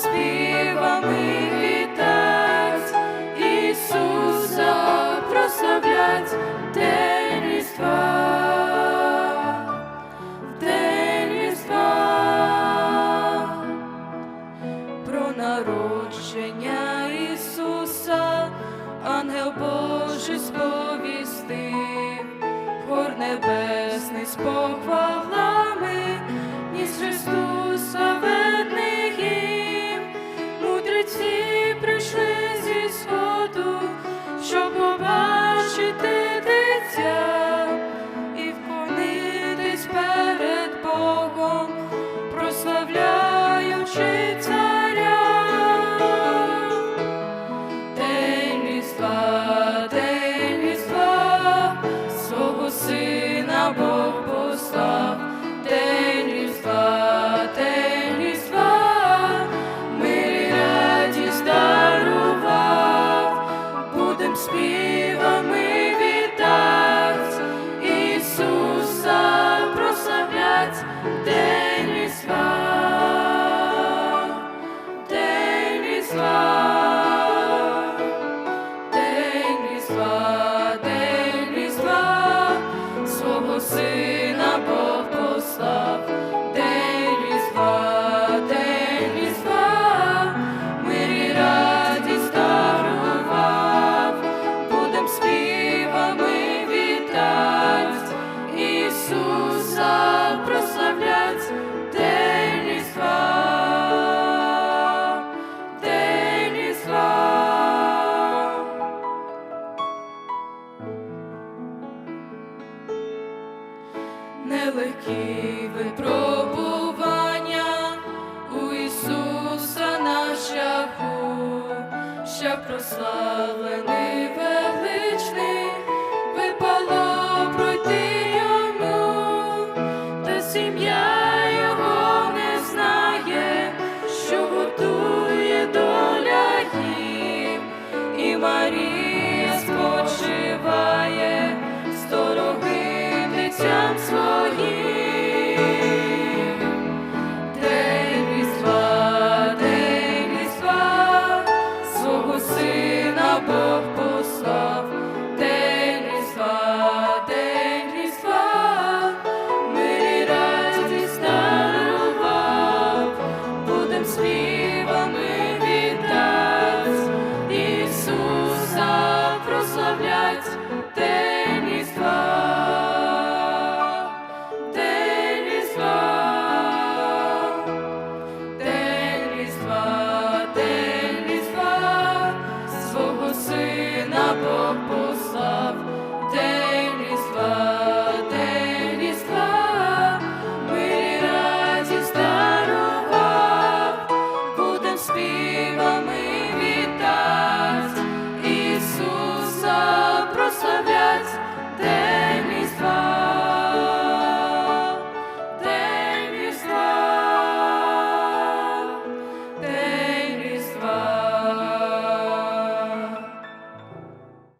співами вітать, Ісуса прославлять день різдва, день різдва, про народження Ісуса, ангел Божий сповістив, хор небесний спохвала.